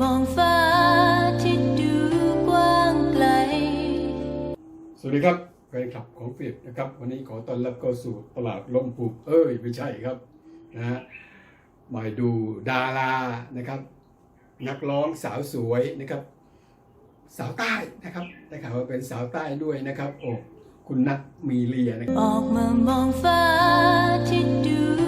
มองฟ้าที่ดูกว้างไกล สวัสดีครับแฟนคลับของฟิลิปนะครับ วันนี้ขอต้อนรับเข้าสู่ตลาดลมปลูกเอ้ยไม่ใช่ครับนะฮะมาดูดารานะครับ นักร้องสาวสวยนะครับ สาวใต้นะครับได้ข่าวว่าเป็นสาวใต้ด้วยนะครับโอ้คุณนัทมีเลียนะครับออกมามองฟ้าที่ดูกว้างไกล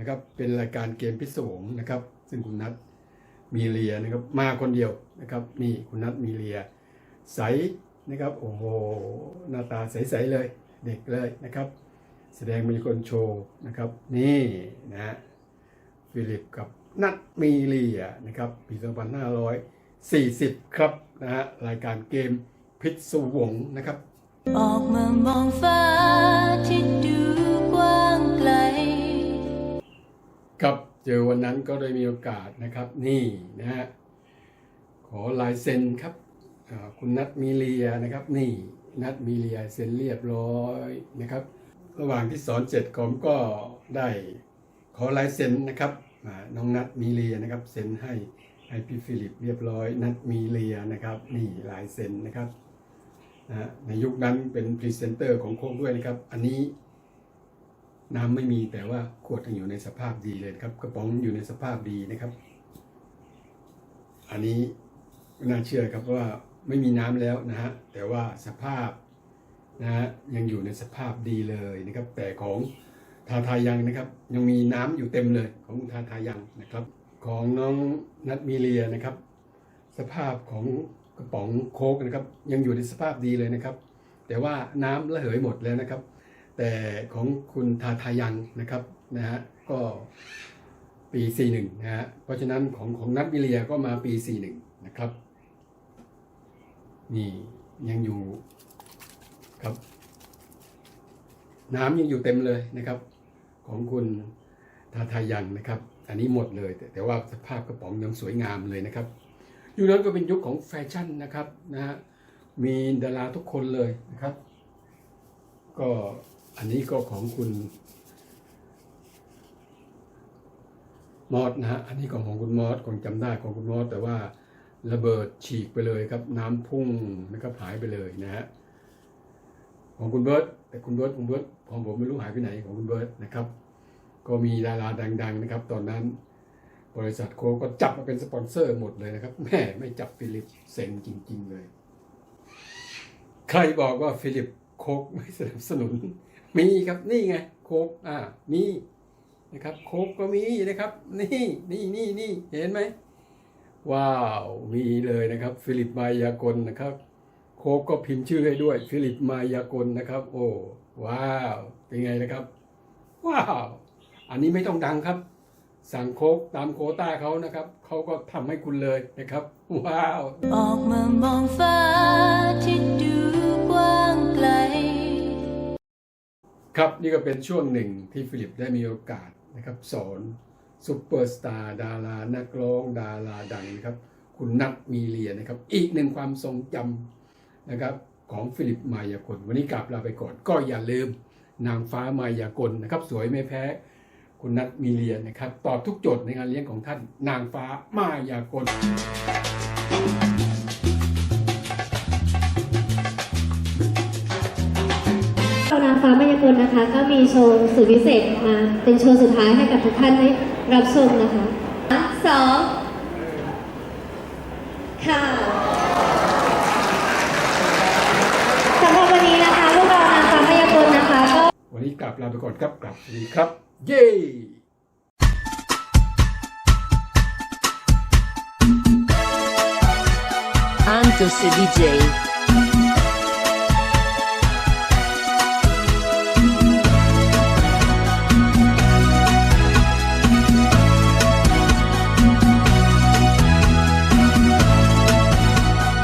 นะครับเป็นรายการเกมพิศวงนะครับ ซึ่งคุณนัทมีเลียนะครับมาคนเดียวนะครับนี่คุณนัทมีเลียใสนะครับโอ้โหหน้าตาใสๆเลยเด็กเลยนะครับ แสดงมีคนโชว์นะครับนี่นะฟิลิปกับนัทมีเลียนะครับปี 2540 ครับนะฮะรายการเกมพิศวงนะครับ ออกมามองฟ้าที่ดู เจอวันนั้นก็ได้มีโอกาสนะครับ นี่นะฮะขอลายเซ็นครับคุณนัทมีเลียนะครับ นี่นัทมีเลียเซ็นเรียบร้อยนะครับ ระหว่างที่สอนเสร็จผมก็ได้ขอลายเซ็นนะครับน้องนัทมีเลียนะครับเซ็นให้ให้พี่ฟิลิปเรียบร้อย นัทมีเลียนะครับ นี่ลายเซ็นนะครับนะฮะในยุคนั้นเป็นพรีเซนเตอร์ของโค้กด้วยนะครับ อันนี้ น้ำไม่มีแต่ว่าขวดยังอยู่ในสภาพดีเลยครับ กระป๋องอยู่ในสภาพดีนะครับ อันนี้น่าเชื่อครับว่าไม่มีน้ำแล้วนะฮะแต่ว่าสภาพนะฮะยังอยู่ในสภาพดีเลยนะครับ แต่ของทาทายังนะครับ ยังมีน้ำอยู่เต็มเลยของทาทายังนะครับ ของน้องนัทมีเลียนะครับ สภาพของกระป๋องโค้กนะครับ ยังอยู่ในสภาพดีเลยนะครับ แต่ว่าน้ำระเหยหมดแล้วนะครับ แต่ของคุณทาทายังนะครับนะฮะก็ปี 41 นะฮะเพราะฉะนั้นของของนัทวิเลียก็มาปี 41 นะครับ นี่ยังอยู่ครับ น้ำยังอยู่เต็มเลยนะครับ ของคุณทาทายังนะครับ อันนี้หมดเลย แต่แต่ว่าสภาพกระป๋องยังสวยงามเลยนะครับ ยุคนั้นก็เป็นยุคของแฟชั่นนะครับนะฮะมีดาราทุกคนเลยนะครับ ก็ อันนี้ก็ของคุณมอสนะฮะ อันนี้ของของคุณมอสคงจำได้ของคุณมอสแต่ว่าระเบิดฉีกไปเลยครับ น้ำพุ่งนะครับหายไปเลยนะฮะของคุณเบิร์ตแต่คุณเบิร์ตคุณเบิร์ตของผมไม่รู้หายไปไหนของคุณเบิร์ตนะครับ ก็มีดาราดัง ๆ นะครับ ตอนนั้น บริษัทโคก็จับมาเป็นสปอนเซอร์หมดเลยนะครับแม่ไม่จับฟิลิปเซ็นจริง ๆ เลย ใครบอกว่าฟิลิปโคกไม่สนับสนุน มีครับนี่ไงโคกอ่ามีนะครับโคกก็มีนะครับ นี่นี่นี่นี่เห็นไหมว้าวมีเลยนะครับ ฟิลิปมายากลนะครับ โคกก็พิมพ์ชื่อให้ด้วย ฟิลิปมายากลนะครับ โอ้ว้าวเป็นไงนะครับ ว้าวอันนี้ไม่ต้องดังครับ สั่งโคกตามโคต้าเขานะครับเขาก็ทำให้คุณเลยนะครับ ว้าว ออกมามองฟ้าที่ดูกว้างไกล ครับนี่ก็เป็นช่วงหนึ่งที่ฟิลิปได้มีโอกาสนะครับสอนซุปเปอร์สตาร์ดารานักร้องดาราดังนะครับ คุณนัทมีเลียนะครับ อีกหนึ่งความทรงจำนะครับของฟิลิปมายากลวันนี้กลับลาไปก่อน ก็อย่าลืมนางฟ้ามายากลนะครับ สวยไม่แพ้ คุณนัทมีเลียนะครับ ตอบทุกโจทย์ในงานเลี้ยงของท่าน นางฟ้ามายากล นางฟ้ามายากลนะคะ ก็มีโชว์สุดพิเศษมาเป็นโชว์สุดท้ายให้กับทุกท่านได้รับชมนะคะสองค่ะสำหรับวันนี้นะคะพวกเรานางฟ้ามายากลนะคะก็วันนี้กลับลาไปก่อนครับกลับสวัสดีครับ เย้ Antos DJ